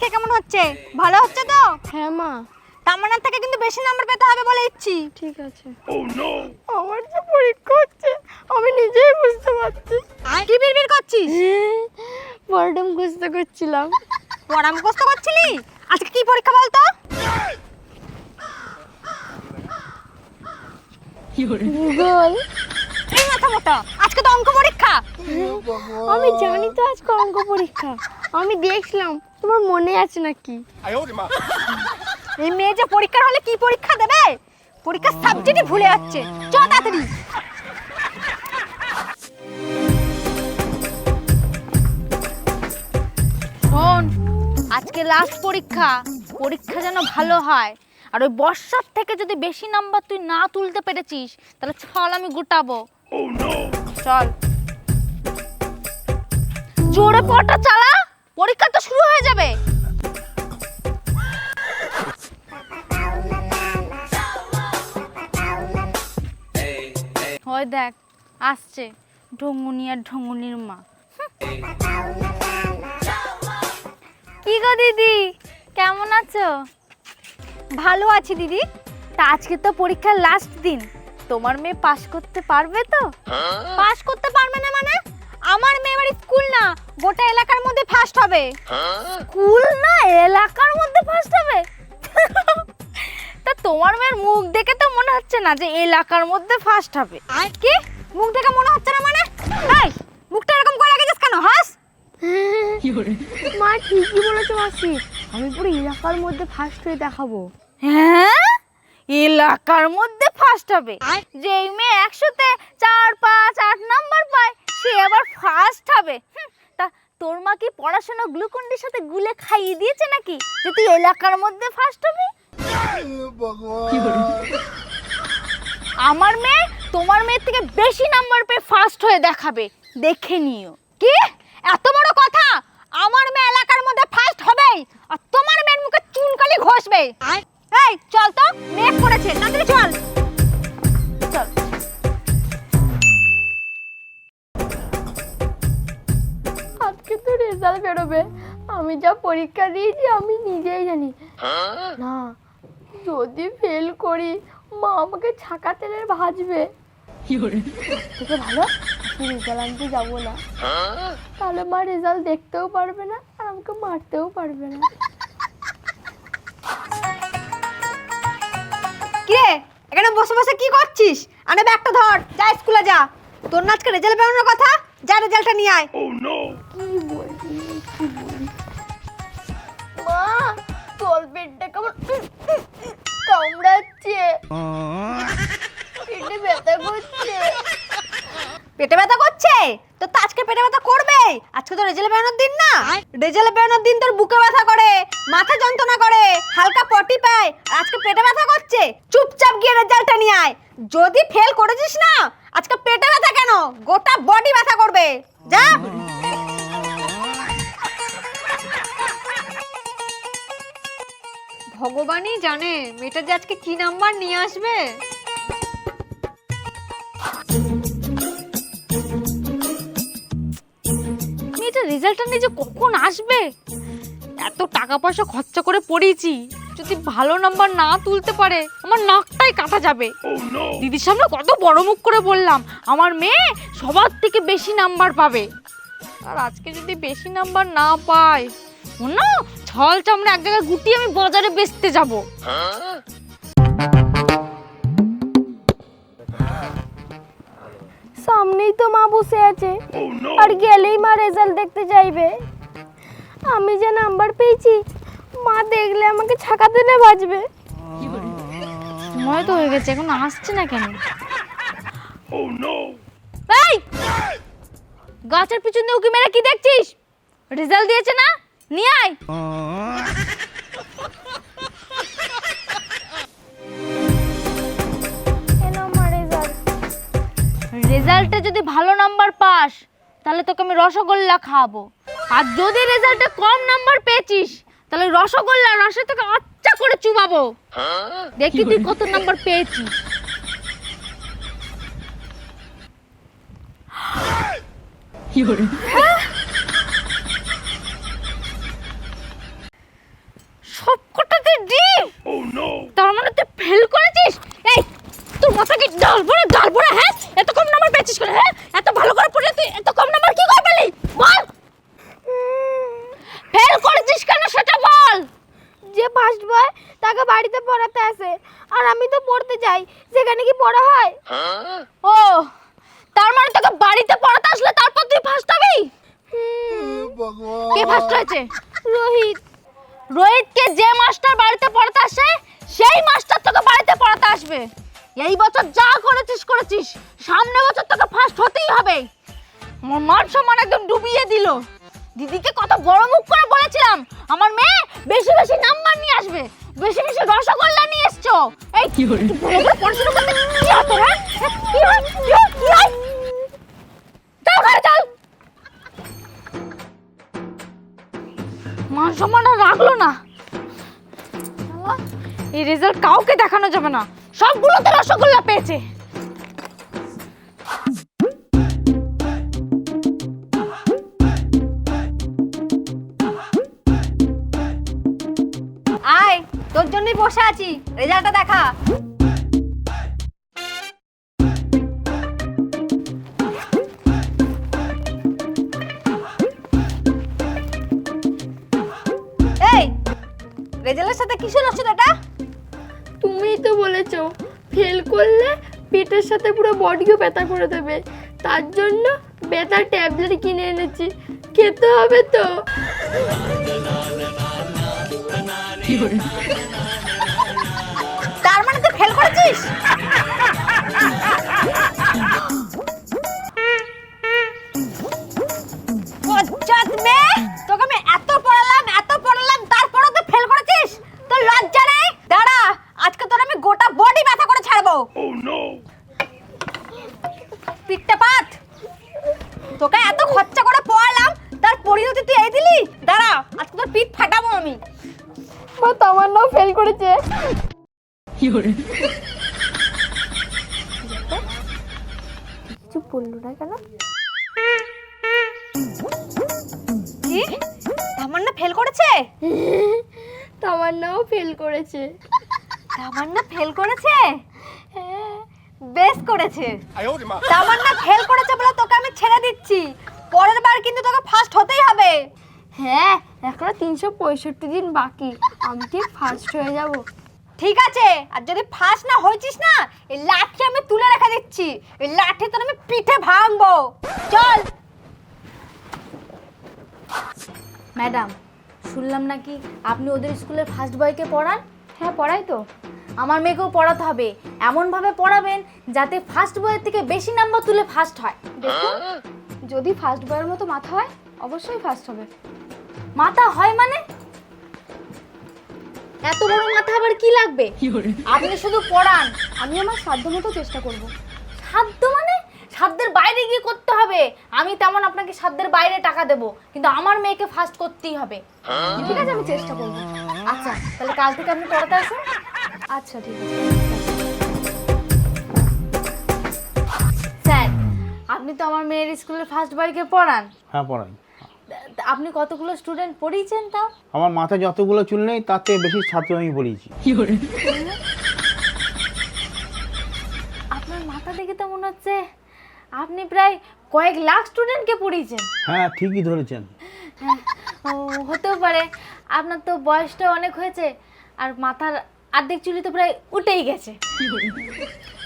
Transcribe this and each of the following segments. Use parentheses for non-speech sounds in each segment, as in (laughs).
পরীক্ষা কেমন হচ্ছে? ভালো হচ্ছে তো? হ্যাঁ মা। তামান্নার থেকে কিন্তু বেশি নাম্বার পেতে হবে বলে দিচ্ছি। ঠিক আছে। ও নো আমার যে পরীক্ষা হচ্ছে আমি নিজেই বুঝতে পারছি। কি বিড়বিড় করছিস? (laughs) বড়ডম বুঝতে করছিলাম। পড়া মুখস্থ করছিলি? আজকে কি পরীক্ষা বলতো? ভূগোল। এই মাথা মোটা আজকে তো অঙ্ক পরীক্ষা। আমি জানি তো আজকে অঙ্ক পরীক্ষা। আমি দেখলাম তোমার মনে আছে নাকি? এই মেয়ে যে পরীক্ষার হলে কি পরীক্ষা দেবে? পরীক্ষার সাবজেক্টই ভুলে যাচ্ছে। চ তাড়াতাড়ি। শোন আজকে লাস্ট পরীক্ষা। পরীক্ষা যেন ভালো হয়। আর ওই বর্ষার থেকে যদি বেশি নাম্বার তুই না তুলতে পেরেছিস তাহলে ছল আমি গুটাবো। চল। জোরে পটা চালা। পরীক্ষা তো শুরু হয়ে যাবে। হয় দেখ আসছে ঢঙ্গুনি আর ঢঙ্গুনির মা। কি গো দিদি? কেমন আছো? ভালো আছি দিদি। তা আজকে তো পরীক্ষার লাস্ট দিন। তোমার মেয়ে পাশ করতে পারবে তো? পাশ করতে পারবে না মানে? আমার মেয়ে বাড়ি স্কুল না গোটা এলাকার মধ্যে ফার্স্ট হবে। স্কুল না এলাকার মধ্যে ফার্স্ট হবে? (laughs) তা তোমার মেয়ের মুখ দেখে তো মনে হচ্ছে না যে এলাকার মধ্যে ফার্স্ট হবে। আর কি? মুখ দেখে মনে হচ্ছে না মানে? এই মুখটা এরকম করে রেখেছিস কেন হাস? (laughs) মা ঠিকই বলেছ মাসি। আমি পুরো এলাকার মধ্যে ফার্স্ট হয়ে দেখাবো। হ্যাঁ? এলাকার মধ্যে ফার্স্ট হবে। যেই মেয়ে একশোতে চার পাঁচ আট নাম্বার পায় সে আবার ফার্স্ট হবে। তা তোর মা কি পড়াশোনা গ্লুকন্ডির সাথে গুলে খাইয়ে দিয়েছে নাকি? যে তুই এলাকার মধ্যে ফার্স্ট হবি? আমার মেয়ে তোমার মেয়ের থেকে বেশি নাম্বার পেয়ে ফার্স্ট হয়ে দেখাবে। দেখে নিও। কি? এত বড় কথা? আমার মেয়ে এলাকার মধ্যে ফার্স্ট হবেই, আর তোমার মেয়ের মুখে চুনকালি ঘষবে। এই, চল তো, মেঘ করেছে। তাড়াতাড়ি চল। চল। রেজাল্ট বেরোবে। আমি যা পরীক্ষা দিয়েছি আমি নিজেই জানি। না যদি ফেল করি মা আমাকে ছাকা তেলে ভাজবে। থেকে ভালো? রেজাল্ট আনতে যাব না। তাহলে মা রেজাল্ট দেখতেও পারবে না আর আমাকে মারতেও পারবে না। কিরে এখানে বসে বসে কি করছিস? আরে ব্যাগটা ধর যা স্কুলে যা। তোর না আজকে রেজাল্ট বেরোনোর কথা? যা রেজাল্টটা নিয়ে আয়। কি বলবি কি বলি মা তল পেটটা কেমন কামড়াচ্ছে। পেটে ব্যথা করছে। পেটে ব্যথা করছে? তো তো আজকে পেটে ব্যথা করবে? আজকে তো রেজাল্ট বেরোনোর দিন না। রেজাল্ট বেরোনোর দিন তোর বুকে ব্যথা করে মাথা যন্ত্রণা করে হালকা পটি পায় আজকে পেটে ব্যথা করছে। চুপচাপ গিয়ে রেজাল্টটা নিয়ে আয়। যদি ফেল করেছিস না আজকে পেটে ব্যথা কেন? গোটা বডি ব্যথা করবে। যা। ভগবানই জানে, মেয়েটা যে আজকে কি নাম্বার নিয়ে আসবে। মেয়েটা রেজাল্টটা নিয়ে যে কখন আসবে? এত টাকা পয়সা খরচা করে পড়িয়েছি। যদি ভালো নাম্বার না তুলতে পারে আমার নাকটাই কাটা যাবে। দিদির সামনে কত বড় মুখ করে বললাম আমার মেয়ে সবার থেকে বেশি নাম্বার পাবে। আর আজকে যদি বেশি নাম্বার না পায় ও না ছল চামড়া এক জায়গায় গুটিয়ে আমি বাজারে বেচতে যাব। সামনেই তো মা বসে আছে। আর গেলেই মা রেজাল্ট দেখতে চাইবে আমি যে নাম্বার পেয়েছি মা দেখলে আমাকে ছাকা দিলে বাজবে। সময় তো হয়ে গেছে এখন আসছে না কেন? এই! গাছের দিয়ে উকি মেরে কি দেখছিস? রেজাল্ট দিয়েছে না? নিয়ে আয়। এলো মা রেজাল্ট। রেজাল্টে যদি ভালো নাম্বার পাস তাহলে তোকে আমি রসগোল্লা খাওয়াবো। আর যদি রেজাল্টে কম নাম্বার পেয়েছিস তাহলে রসগোল্লা রসে তোকে আচ্ছা করে চুবাবো। দেখি তুই কত নাম্বার পেয়েছিস। ফার্স্ট হয়েছে রোহিত রোহিতকে যে মাস্টার বাড়িতে পড়াতে আসে সেই মাস্টার তোকে বাড়িতে পড়াতে আসবে এই বছর যা করেছিস করেছিস। সামনে বছর তোকে ফার্স্ট হতেই হবে। আমার মান সম্মান একদম ডুবিয়ে দিল। দিদিকে কত বড় মুখ করে বলেছিলাম আমার মেয়ে বেশি বেশি নাম্বার নিয়ে আসবে। বেশি বেশি রসগোল্লা নিয়ে এসছো। এই কি হলো পড়াশোনা করতে কি হতো হ্যাঁ? কি হয় কি হয় কি হয়? চল ঘরে চল। মান সম্মান রাখল না। এই রেজাল্ট কাউকে দেখানো যাবে না। সবগুলোতে রসগোল্লা পেয়েছে। আয়, তোর জন্যই বসে আছি। রেজাল্টটা দেখা। এই, রেজাল্টের সাথে কিসের রসদ এটা? করলে পেটের সাথে পুরো বডিও ব্যথা করে দেবে। তার জন্য ব্যথার ট্যাবলেট কিনে এনেছি। খেতে হবে তো। তার মানে তুই ফেল করেছিস? কি তামান্না ফেল করেছে? তামান্নাও ফেল করেছে। তামান্না ফেল করেছে? হ্যাঁ। বেশ করেছে। তামান্না ফেল করেছে বলে তোকে আমি ছেড়ে দিচ্ছি। পরের বার কিন্তু তোকে ফার্স্ট হতেই হবে। হ্যাঁ এখনও তিনশো পঁয়ষট্টি দিন বাকি। আমি ঠিক ফার্স্ট হয়ে যাব? ঠিক আছে আর যদি ফার্স্ট না হয়েছিস না এই লাঠি আমি তুলে রেখে দিচ্ছি। এই লাঠি তোর আমি পিঠে ভাঙবো। চল। ম্যাডাম শুনলাম নাকি আপনি ওদের স্কুলের ফার্স্ট বয়কে পড়ান? হ্যাঁ পড়াই তো। আমার মেয়েকেও পড়াতে হবে। এমনভাবে পড়াবেন যাতে ফার্স্ট বয়ের থেকে বেশি নাম্বার তুলে ফার্স্ট হয়। দেখুন যদি ফার্স্ট বয়ের মতো মাথা হয় অবশ্যই ফার্স্ট হবে। মাথা হয় মানে? এত বড় মাথা আবার কি লাগবে? আপনি শুধু পড়ান। আমি আমার সাধ্য মতো চেষ্টা করব। সাধ্য মানে? সাধ্যের বাইরে গিয়ে করতে হবে। আমি তেমন আপনাকে সাধ্যের বাইরে টাকা দেব কিন্তু আমার মেয়েকে ফার্স্ট করতেই হবে। ঠিক আছে আমি চেষ্টা করব। আচ্ছা তাহলে কাল থেকে আপনি পড়াতে আসুন। আচ্ছা ঠিক আছে। স্যার আপনি তো আমার মেয়ের স্কুলের ফার্স্ট বয়কে পড়ান। হ্যাঁ পড়াই। আপনি কতগুলো স্টুডেন্ট পড়িয়েছেন তাও? আমার মাথায় যতগুলো চুল নেই তার থেকে বেশি ছাত্র আমি পড়িয়েছি। আপনার মাথা দেখে তো মনে হচ্ছে আপনি প্রায় কয়েক লাখ স্টুডেন্টকে পড়িয়েছেন। হ্যাঁ ঠিকই ধরেছেন। ও হতেও পারে। আপনার তো বয়সটা অনেক হয়েছে আর মাথার আর্ধেক চুলি তো প্রায় উঠেই গেছে।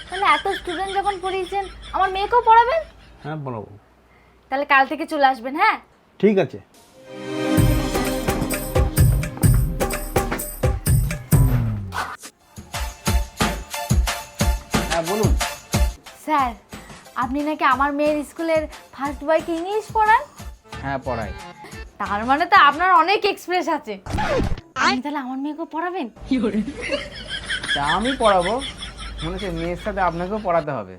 তাহলে এত স্টুডেন্ট যখন পড়িয়েছেন আমার মেয়েকেও পড়াবেন? হ্যাঁ পড়াবো। তাহলে কাল থেকে চলে আসবেন হ্যাঁ? ঠিক আছে। হ্যাঁ বলুন। স্যার আপনি নাকি আমার মেয়ের স্কুলের ফার্স্ট বয়কে ইংলিশ পড়ান? হ্যাঁ পড়াই। তার মানে তো আপনার অনেক এক্সপ্রেস আছে। আপনি তাহলে আমার মেয়েকেও পড়াবেন? তা আমি পড়াবো। মনে হচ্ছে মেয়ের সাথে আপনাকেও পড়াতে হবে।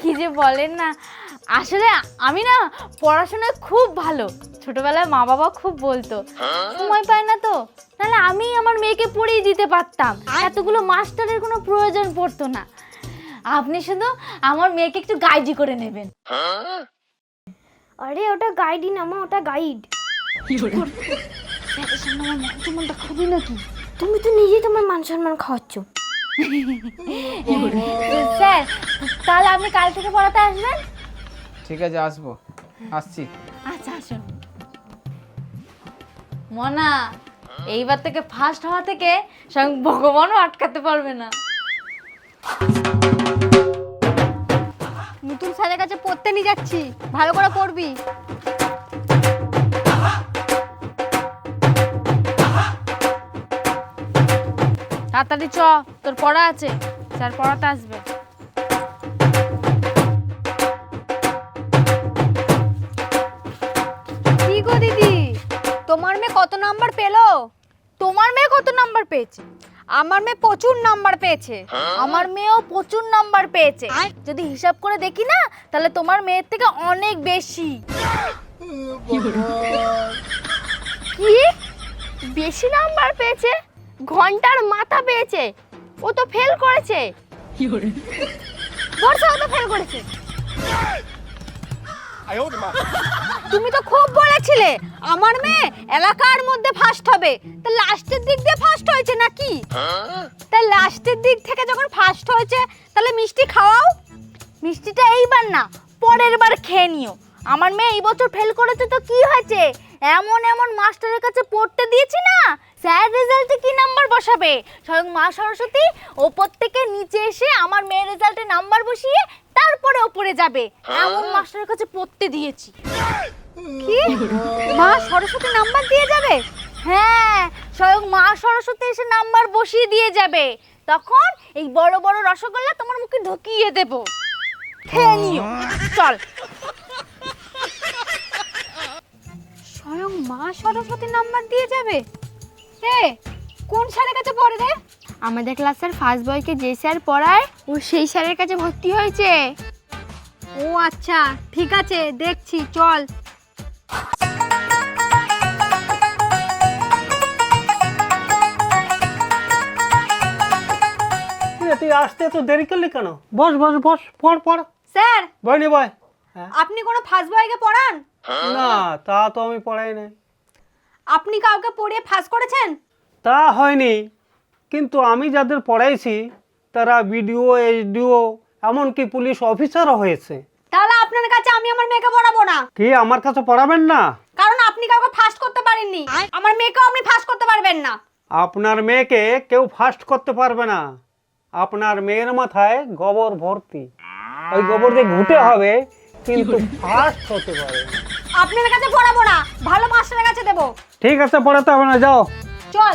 কি যে বলেন না। আসলে আমি না পড়াশোনায় খুব ভালো। ছোটবেলায় মা বাবা খুব বলতো সময় পায় না তো। তাহলে আমি আমার মেয়েকে পড়িয়ে দিতে পারতাম। এতগুলো মাস্টারের কোনো প্রয়োজন পড়তো না। আপনি শুধু আমার মেয়েকে একটু গাইডি করে নেবেন। আরে ওটা গাইডই না মা ওটা গাইড। সম্মানটা খাবি নাকি? তুমি তো নিজেই তোমার মান সম্মান খাওয়াচ্ছ। স্যার তাহলে আপনি কাল থেকে পড়াতে আসবেন? ঠিক আছে আসব। আসছি। আচ্ছা আসুন। মনা এইবার থেকে ফার্স্ট হওয়া থেকে স্বয়ং ভগবানও আটকাতে পারবে না। নতুন স্যারের কাছে পড়তে নিয়ে যাচ্ছি। ভালো করে পড়বি। তাড়াতাড়ি চ, তোর পড়া আছে। স্যার পড়াতে আসবে। কি গো দিদি? তোমার মেয়ে কত নাম্বার পেল? তোমার মেয়ে কত নাম্বার পেয়েছে? আমার মেয়ে প্রচুর নাম্বার পেয়েছে। আমার মেয়েও প্রচুর নাম্বার পেয়েছে। যদি হিসাব করে দেখি না তাহলে তোমার মেয়ের থেকে অনেক বেশি। কি? বেশি নাম্বার পেয়েছে? ঘণ্টার মাথা পেয়েছে। ও তো ফেল করেছে। বর্ষাও তো ফেল করেছে। তুমি তো খুব বলেছিলে আমার মেয়ে এলাকার মধ্যে ফার্স্ট হবে। তা লাস্টের দিক দিয়ে ফার্স্ট হয়েছে নাকি? তা লাস্টের দিক থেকে যখন ফার্স্ট হয়েছে তাহলে মিষ্টি খাওয়াও। মিষ্টিটা এইবার না পরের বার খেয়ে নিও। আমার মেয়ে এই বছর ফেল করেছে তো কি হয়েছে? এমন এমন মাস্টারের কাছে পড়তে দিয়েছি না স্যার রেজাল্টে কি নাম্বার বসাবে? স্বয়ং মা সরস্বতী ওপর থেকে নিচে এসে আমার মেয়ের রেজাল্টে নাম্বার বসিয়ে তারপরে ওপরে যাবে। এমন মাস্টারের কাছে পড়তে দিয়েছি। কি? মা সরস্বতী নাম্বার দিয়ে যাবে? হ্যাঁ স্বয়ং মা সরস্বতী এসে নাম্বার বসিয়ে দিয়ে যাবে। তখন এই বড় বড় রসগোল্লা তোমার মুখে ঢুকিয়ে দেব। খেয়ে নিও। চল। স্বয়ং মা সরস্বতী নাম্বার দিয়ে যাবে? এ কোন স্যারের কাছে পড়ে রে? আমাদের ক্লাসের ফার্স্ট বয়কে যে স্যার পড়ায় ও সেই স্যারের কাছে ভর্তি হয়েছে। ও আচ্ছা ঠিক আছে দেখছি চল। তুই আসতে তো দেরি করলি কেন? বস বস বস পড় পড়। স্যার! বই নি বয় হ্যাঁ? আপনি কোনো ফার্স্ট বয়কে পড়ান? না তা তো আমি পড়াই নাই। আপনি কাউকে পড়িয়ে ফার্স্ট করেছেন? তা হয়নি। কিন্তু আমি যাদের পড়াইছি তারা বিডিও এইচডিও এমনকি পুলিশ অফিসারও হয়েছে। তাহলে আপনার কাছে আমি আমার মেয়েকে পড়াবো না? কি আমার কাছে পড়াবেন না? কারণ আপনি কাউকে ফার্স্ট করতে পারেননি। আমার মেয়েকেও আপনি ফার্স্ট করতে পারবেন না। আপনার মেয়েকে কেউ ফাস্ট করতে পারবে না। আপনার মেয়ের মাথায় গোবর ভর্তি। ওই গোবর দিয়ে ঘুটে হবে কিন্তু ফাস্ট হতে পারে আপনার কাছে পড়াবো না ভালো মাস্টারের কাছে দেবো। ঠিক আছে পড়াতে হবে না যাও। চল।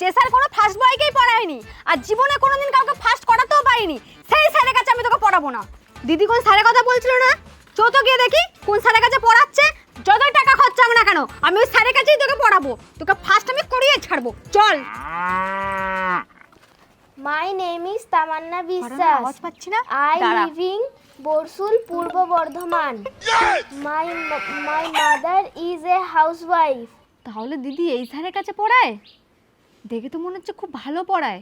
যে স্যার কোনো ফার্স্ট বয়কেই পড়ায়নি আর জীবনে কোনোদিন কাউকে ফার্স্ট করাতেও পারিনি সেই স্যারের কাছে আমি তোকে পড়াবো না। দিদি কোন স্যারের কথা বলছিল না? চো তো গিয়ে দেখি কোন স্যারের কাছে পড়াচ্ছে যতই টাকা খরচা হোক না কেন আমি ওই স্যারের কাছেই তোকে পড়াবো। তোকে ফার্স্ট আমি করিয়ে ছাড়বো। চল। মাই নেম ইজ তামান্না আওয়াজ বিশ্বাস পাচ্ছি না? I living Barsul Purba Bardhaman my my mother is a housewife তাহলে দিদি এই স্যারের কাছে পড়ায়? দেখে তো মনে হচ্ছে খুব ভালো পড়ায়।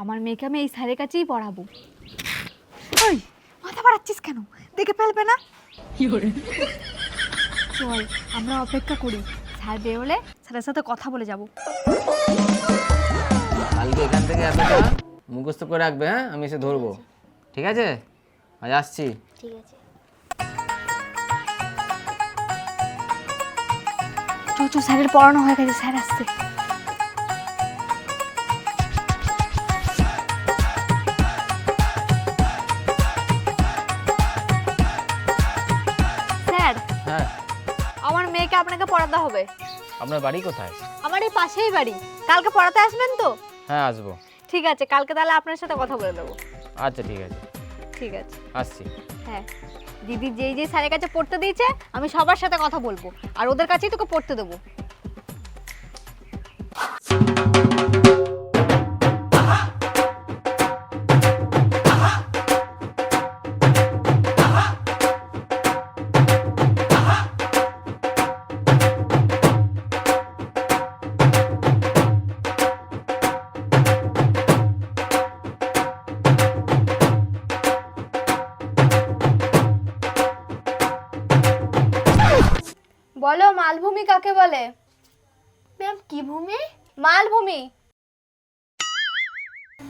আমার মেয়েকে আমি এই স্যারের কাছেই পড়াবো। ওই মাথা বাড়াচ্ছিস কেন? দেখে ফেলবে না? চল আমরা অপেক্ষা করি। স্যার বেরোলে? স্যারের সাথে কথা বলে যাব। কালকে এখান থেকে এতটা মুখস্থ করে রাখবে হ্যাঁ? আমি এসে ধরবো। ঠিক আছে? আজ আসছি। ঠিক আছে। চো চো স্যারের পড়ানো হয়ে গেছে স্যার আসছে। আপনাকে পড়াতে হবে। আপনার বাড়ি কোথায়? আমার এই পাশেই বাড়ি। কালকে পড়াতে আসবেন তো? হ্যাঁ আসব। ঠিক আছে কালকে তাহলে আপনার সাথে কথা বলে দেবো। আচ্ছা ঠিক আছে। ঠিক আছে। আসছি। হ্যাঁ দিদি যেই যেই স্যারের কাছে পড়তে দিয়েছে আমি সবার সাথে কথা বলব। আর ওদের কাছেই তোকে পড়তে দেবো। বলো মালভূমি কাকে বলে? ম্যাম কি ভূমি? মালভূমি।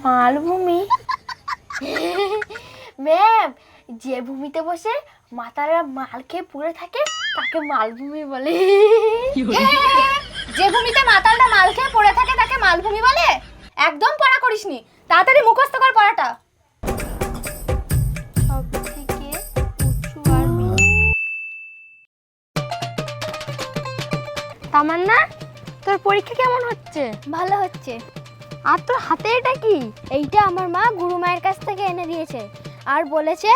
মালভূমি? ম্যাম যে ভূমিতে বসে মাতারা মাল খেয়ে পড়ে থাকে তাকে মালভূমি বলে। যে ভূমিতে মাতালটা মাল খেয়ে পড়ে থাকে তাকে মালভূমি বলে? একদম পড়া করিসনি। তাড়াতাড়ি মুখস্থ কর পড়াটা। তামান্না তোর পরীক্ষা কেমন হচ্ছে? ভালো হচ্ছে। আর তোর হাতে এটা কি? এইটা আমার মা গুরু মায়ের কাছ থেকে এনে দিয়েছে। আর বলেছে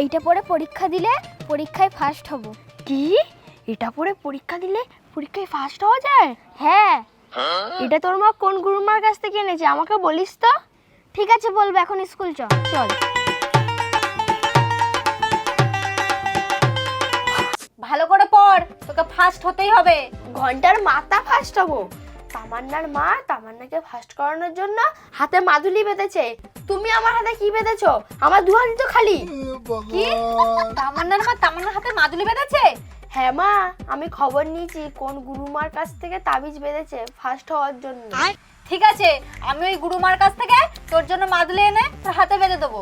এইটা পরে পরীক্ষা দিলে পরীক্ষায় ফার্স্ট হব। কি? এটা পরে পরীক্ষা দিলে পরীক্ষায় ফার্স্ট হওয়া যায়? হ্যাঁ। এটা তোর মা কোন গুরুমার কাছ থেকে এনেছে? আমাকে বলিস তো। ঠিক আছে বলব এখন স্কুল চল চল। ভালো করে পড় তোকে ফার্স্ট হতেই হবে। ঘণ্টার মাথা ফার্স্ট হব। তামান্নার মা তামান্নাকে ফার্স্ট করানোর জন্য হাতে মাদুলি বেঁধেছে। তুমি আমার হাতে কি বেঁধেছো? আমার দু হাতি তো খালি। কি? তামান্নার মা তামান্নার হাতে মাদুলি বেঁধেছে? হ্যাঁ মা আমি খবর নিয়েছি কোন গুরুমার কাছ থেকে তাবিজ বেঁধেছে ফার্স্ট হওয়ার জন্য। ঠিক আছে আমি ওই গুরুমার কাছ থেকে তোর জন্য মাদুলি এনে তোর হাতে বেঁধে দেবো।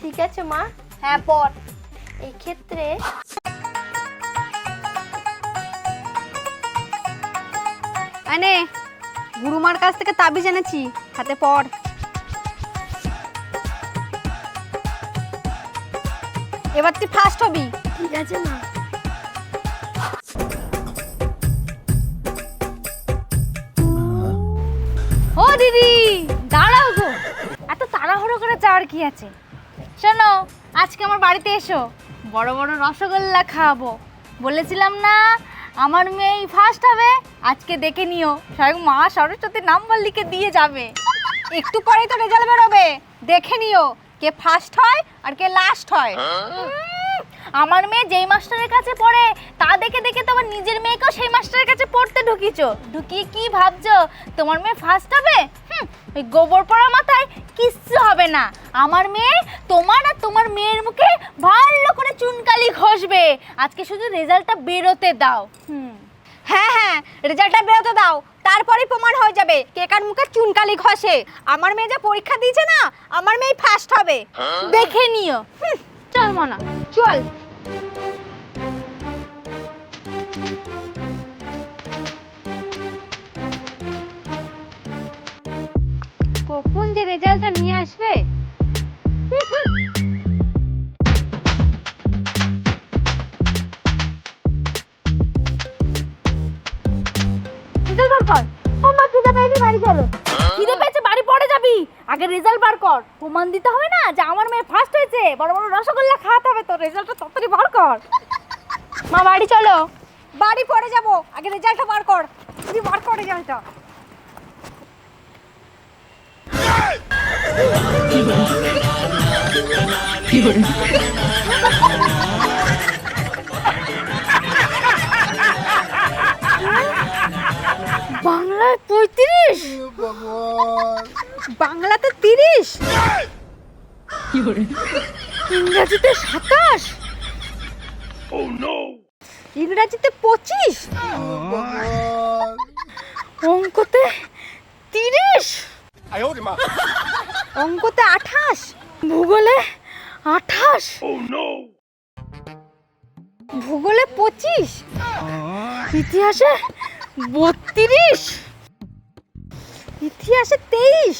ঠিক আছে মা। হ্যাঁ পর। এই আনে গুরুমার কাছ থেকে তাবিজ এনেছি হাতে পড়। এবার তুই ফার্স্ট হবি। ঠিক আছে মা। ও দিদি দাঁড়াও গো এত তাড়াহুড়ো করে যাওয়ার কি আছে? শোনো আজকে আমার বাড়িতে এসো। বড় বড় রসগোল্লা খাওয়াবো। বলেছিলাম না আমার মেয়ে ফার্স্ট হবে। আজকে দেখে নিও স্বয়ং মা সরস্বতীর নাম্বার লিখে দিয়ে যাবে। একটু পরেই তো রেজাল্ট বেরোবে। দেখে নিও কে ফার্স্ট হয় আর কে লাস্ট হয়। উম, আমার মেয়ে যেই মাস্টারের কাছে পড়ে তা দেখে দেখে তো আমার নিজের মেয়েকেও সেই মাস্টারের কাছে পড়তে ঢুকিয়েছো ঢুকিয়ে কি ভাবছ? তোমার মেয়ে ফার্স্ট হবে? হুম, ওই গোবর পড়া মাথায় কিচ্ছু হবে না। আমার মেয়ে তোমার আর তোমার মেয়ের মুখে ভালো করে চুনকালি ঘষবে। আজকে শুধু রেজাল্টটা বেরোতে দাও। হুম। হ্যাঁ হ্যাঁ রেজাল্টটা বেরোতে দাও। তারপরেই প্রমাণ হয়ে যাবে কে কার মুখে চুনকালি ঘষে। আমার মেয়ে যা পরীক্ষা দিয়েছে না আমার মেয়ে ফার্স্ট হবে। দেখে নিও। চল মনা চল। নিয়ে আসবে? বাড়ি পড়ে যাবি। আগে রেজাল্ট বার কর। প্রমাণ দিতে হবে না যে আমার মেয়ে ফার্স্ট হয়েছে। বড় বড় রসগোল্লা খাওয়াতে হবে তো রেজাল্টটা তাড়াতাড়ি বার কর। মা বাড়ি চলো। বাড়ি পড়ে যাব। আগে রেজাল্টটা বার কর। তুই বার কর রেজাল্টটা বাংলায় পঁয়ত্রিশ? বাংলাতে তিরিশ? ইংরেজিতে সাতাশ? ইংরাজিতে পঁচিশ? অঙ্কতে তিরিশ? অঙ্কতে আঠাশ? ভূগোলে আঠাশ? ভূগোলে পঁচিশ? ইতিহাসে বত্রিশ? ইতিহাসে তেইশ?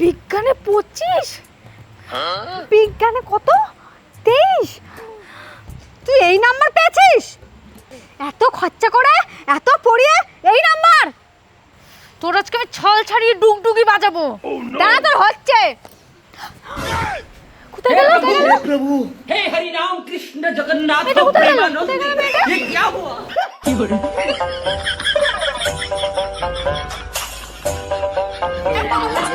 বিজ্ঞানে পঁচিশ? বিজ্ঞানে কত? তেইশ? তুই এই নাম্বার পেয়েছিস? এত খরচা করে এত পড়িয়ে এই নাম্বার! তোর আজকে আমি ছল ছাড়িয়ে ডুগডুগি বাজাবো দাঁড়া তোর হচ্ছে কোথায় গেল प्रभु हे हरि राम कृष्ण जगन्नाथ प्रेमानंद ये क्या हुआ তো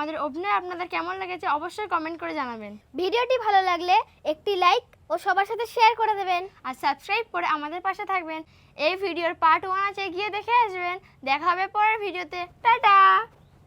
আমাদের অভিনয় আপনাদের কেমন লেগেছে অবশ্যই কমেন্ট করে জানাবেন। ভিডিওটি ভালো লাগলে একটি লাইক ও সবার সাথে শেয়ার করে দেবেন। আর সাবস্ক্রাইব করে আমাদের পাশে থাকবেন। এই ভিডিওর পার্ট ওয়ান আছে গিয়ে দেখে আসবেন। দেখা হবে পরের ভিডিওতে। টাটা!